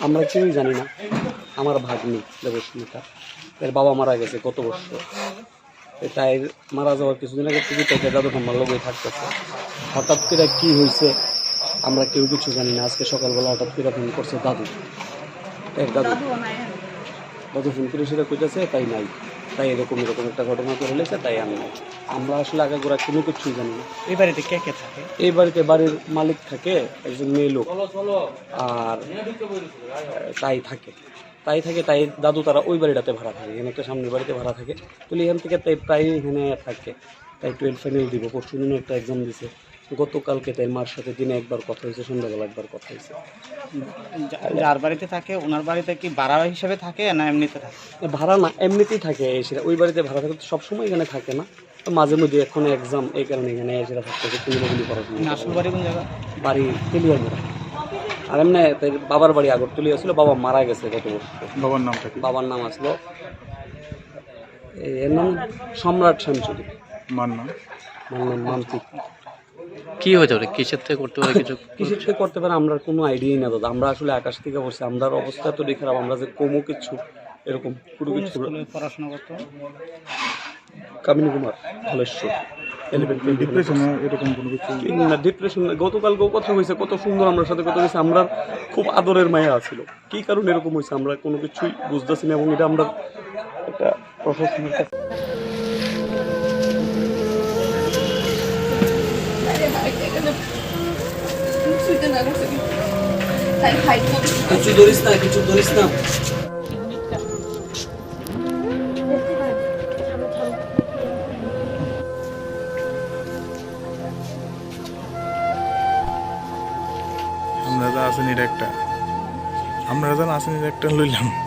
আমরা কেউই জানি না। আমার ভাগ্নি দেবস্মিতা এর বাবা মারা গেছে কত বছর। তাই মারা যাওয়ার কিছুদিন আগে থেকে তাকে দাদু ঠাম্মার লোকই থাকতেছে। হঠাৎ করে কি হয়েছে আমরা কেউ কিছু জানি না। আজকে সকালবেলা হঠাৎ করে ফোন করছে দাদু। এক দাদু। দাদু ফোন করে সেটা কইতেছে তাই নাই। তাই এরকম এরকম একটা ঘটনা লেছে তাই আমি আমরা আসলে আগে গোড়া কোনো কিছুই জানি না। এই বাড়িতে কে কে থাকে? এই বাড়িতে বাড়ির মালিক থাকে একজন মেয়ে লোক। আর তাই থাকে। তাই থাকে তাই দাদু তারা ওই বাড়িটাতে ভাড়া থাকে এখানে একটা সামনের বাড়িতে ভাড়া থাকে। তো এখান থেকে তাই প্রায় এখানে থাকে। তাই টুয়েলভ ফাইনাল দিব পরশু একটা এক্সাম দিছে। গতকালকে তাই মার সাথে দিনে একবার কথা হয়েছে সন্ধ্যাবেলা একবার কথা হয়েছে। যার বাড়িতে থাকে ওনার বাড়িতে কি ভাড়া হিসেবে থাকে না এমনিতে থাকে? ভাড়া না এমনিতেই থাকে সেটা ওই বাড়িতে ভাড়া থাকে তো সবসময় এখানে থাকে না। তো মাঝে মধ্যে এখন এক্সাম এই কারণে এখানে সেটা থাকতেছে কুমিল্লাগুলি পড়াশোনা। আসল বাড়ি কোন জায়গা? বাড়ি তেলিয়ার মোড়া আর এমনি তাই বাবার বাড়ি আগরতলি ছিল বাবা মারা গেছে গত বছর। বাবার নাম কি? বাবার নাম আসলো এর নাম সম্রাট শামসুরি মার নাম? আমার নাম মান্তিক। কি হয়েছে ওটা? কিসের থেকে করতে পারে কিছু? কিসের থেকে করতে পারে আমরা কোনো আইডিয়াই না দাদা। আমরা আসলে আকাশ থেকে বসে আমরা অবস্থা তো খারাপ আমরা যে কমও কিছু এরকম পুরো কিছু। পড়াশোনা করতো? কামিনী কুমার ধলেশ্বর এলিভেন ডিপ্রেশনে এরকম কোনো কিছু? না ডিপ্রেশন গতকালকেও কথা হয়েছে কত সুন্দর আমরা সাথে কথা হয়েছে আমরা খুব আদরের মায়া ছিল কি কারণে এরকম হয়েছে আমরা কোনো কিছুই বুঝতেছি না এবং এটা আমরা একটা প্রশাসনের কাছে কিছু ধরিস না কিছু ধরিস না। আমরা যা আসেনি এটা একটা। আমরা যা এটা একটা লইলাম।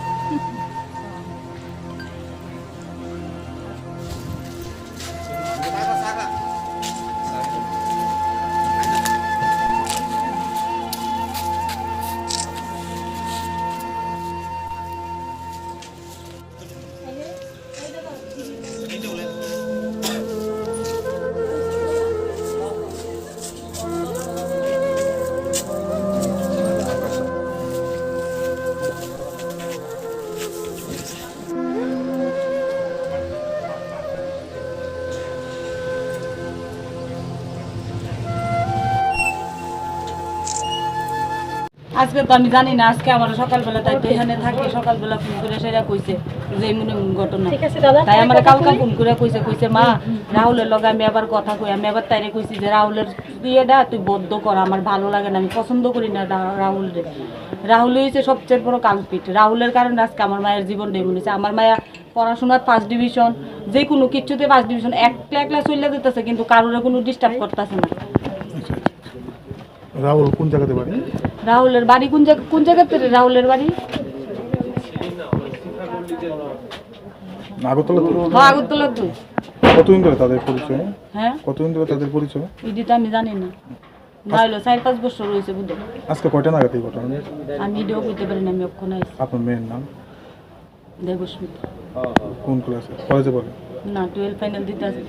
আজকে তো আমি জানি না আজকে আমার সকালবেলা তাই তো এখানে থাকে সকালবেলা ফোন করে সেটা কইছে যে এমন এমন ঘটনা। তাই আমার কালকা ফোন করে কইছে কইছে মা রাহুলের লগে আমি আবার কথা কই আমি আবার তাইরে কইছি যে রাহুলের বিয়েটা তুই বদ্ধ কর আমার ভালো লাগে না আমি পছন্দ করি না রাহুল রে রাহুল হয়েছে সবচেয়ে বড় কালপিট। রাহুলের কারণে আজকে আমার মায়ের জীবনটা এমন হয়েছে আমার মায়া পড়াশোনার ফার্স্ট ডিভিশন যে কোনো কিছুতে ফার্স্ট ডিভিশন একলা একলা চলে যেতেছে কিন্তু কারোর কোনো ডিস্টার্ব করতেছে না। রাহুল কোন জায়গাতে বাড়ি? রাহুলের বাড়ি কোন জায়গা কোন জায়গাতে রে রাহুলের বাড়ি? আগরতলা তো? হ্যাঁ আগরতলা তো। কতদিন ধরে তাদের পরিচয়? হ্যাঁ? কতদিন ধরে তাদের পরিচয়? এটি তো আমি জানি না। চার পাঁচ বছর রয়েছে বুঝে আজকে কয়টা নাগাদ এই ঘটনা? আমি এটাও পারি না আমি অক্ষণ আপনার মেয়ের নাম? দেবস্মিতা। কোন ক্লাসে? কলেজে পড়ে? না টুয়েলভ ফাইনাল দিতে আসছে